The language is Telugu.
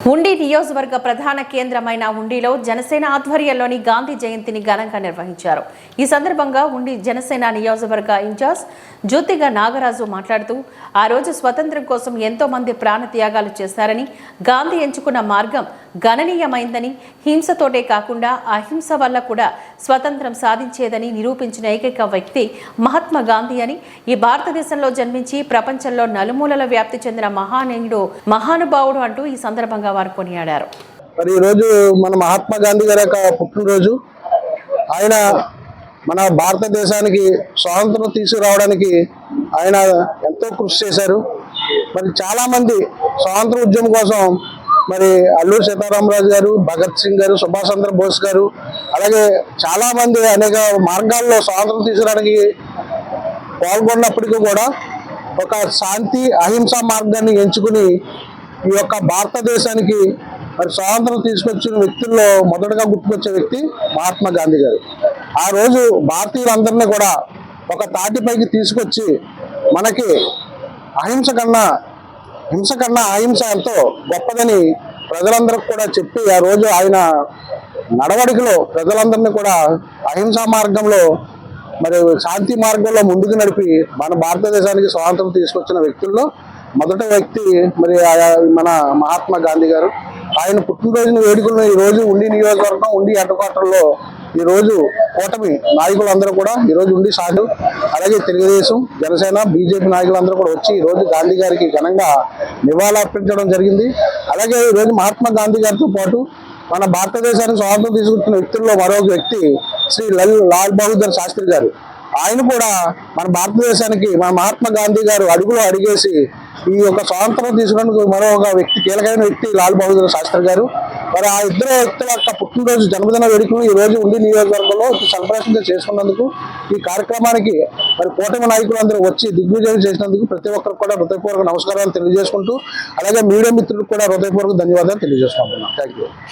ఉండి నియోజకవర్గ ప్రధాన కేంద్రమైన ఉండిలో జనసేన ఆధ్వర్యంలోని గాంధీ జయంతిని ఘనంగా నిర్వహించారు. ఈ సందర్భంగా ఉండి జనసేన నియోజకవర్గ ఇన్ఛార్జ్ జ్యోతిగా నాగరాజు మాట్లాడుతూ ఆ రోజు స్వతంత్రం కోసం ఎంతో మంది ప్రాణ త్యాగాలు చేశారని గాంధీ ఎంచుకున్న మార్గం గణనీయమైందని హింసతోటే కాకుండా అహింస వల్ల కూడా స్వతంత్రం సాధించేదని నిరూపించిన ఏకైక వ్యక్తి మహాత్మా గాంధీ అని. ఈ భారతదేశంలో జన్మించి ప్రపంచంలో నలుమూలల వ్యాప్తి చెందిన మహానీయుడు మహానుభావుడు అంటూ ఈ సందర్భంగా వారు కొనియాడారు. మరి ఈరోజు మన మహాత్మా గాంధీ గారి యొక్క పుట్టినరోజు. ఆయన మన భారతదేశానికి స్వాతంత్రం తీసుకురావడానికి ఆయన ఎంతో కృషి చేశారు. మరి చాలామంది స్వాతంత్ర ఉద్యమం కోసం మరి అల్లూరు సీతారామరాజు గారు భగత్ సింగ్ గారు సుభాష్ చంద్రబోస్ గారు అలాగే చాలా మంది అనేక మార్గాల్లో స్వాతంత్రం తీసుకురావడానికి పాల్గొన్నప్పటికీ కూడా ఒక శాంతి అహింసా మార్గాన్ని ఎంచుకుని ఈ యొక్క భారతదేశానికి మరి స్వాతంత్రం తీసుకొచ్చిన వ్యక్తుల్లో మొదటగా గుర్తుకొచ్చే వ్యక్తి మహాత్మా గాంధీ గారు. ఆ రోజు భారతీయులందరినీ కూడా ఒక తాటిపైకి తీసుకొచ్చి మనకి అహింస కన్నా హింస కన్నా అహింస ఎంతో గొప్పదని ప్రజలందరికి కూడా చెప్పి ఆ రోజు ఆయన నడవడికలో ప్రజలందరినీ కూడా అహింసా మార్గంలో మరి శాంతి మార్గంలో ముందుకు నడిపి మన భారతదేశానికి స్వాతంత్రం తీసుకొచ్చిన వ్యక్తుల్లో మొదటి వ్యక్తి మరి ఆ- మన మహాత్మా గాంధీ గారు. ఆయన పుట్టినరోజున వేడుకలను ఈ రోజు ఉండి నియోజకవర్గం ఉండి హెడ్క్వార్టర్లో రోజు కూటమి నాయకులందరూ కూడా ఈరోజు ఉండి సాధు అలాగే తెలుగుదేశం జనసేన బీజేపీ నాయకులందరూ కూడా వచ్చి ఈరోజు రోజు గాంధీ గారికి ఘనంగా నివాళులర్పించడం జరిగింది. అలాగే ఈరోజు రోజు మహాత్మా గాంధీ గారితో పాటు మన భారతదేశానికి స్వాతంత్రం తీసుకొచ్చిన వ్యక్తుల్లో మరొక వ్యక్తి శ్రీ లల్ లాల్ బహదూర్ శాస్త్రి గారు. ఆయన కూడా మన భారతదేశానికి మన మహాత్మా గాంధీ గారు అడుగులో అడిగేసి ఈ యొక్క స్వాతంత్రం తీసుకున్నందుకు మరొక వ్యక్తి కీలకమైన వ్యక్తి లాల్ బహదూర్ శాస్త్రి గారు. మరి ఆ ఇద్దరు వ్యక్తుల యొక్క పుట్టినరోజు జన్మదిన వేడుకలు ఈ రోజు ఉండి నియోజకవర్గంలో సెలబ్రేషన్ చేసుకున్నందుకు ఈ కార్యక్రమానికి మరి కూటమి నాయకులందరూ వచ్చి దిగ్విజయం చేసినందుకు ప్రతి ఒక్కరికి కూడా హృదయపూర్వక నమస్కారాలు తెలియజేసుకుంటూ అలాగే మీడియా మిత్రులకు కూడా హృదయపూర్వక ధన్యవాదాలు తెలియజేసుకుంటున్నాం. Thank you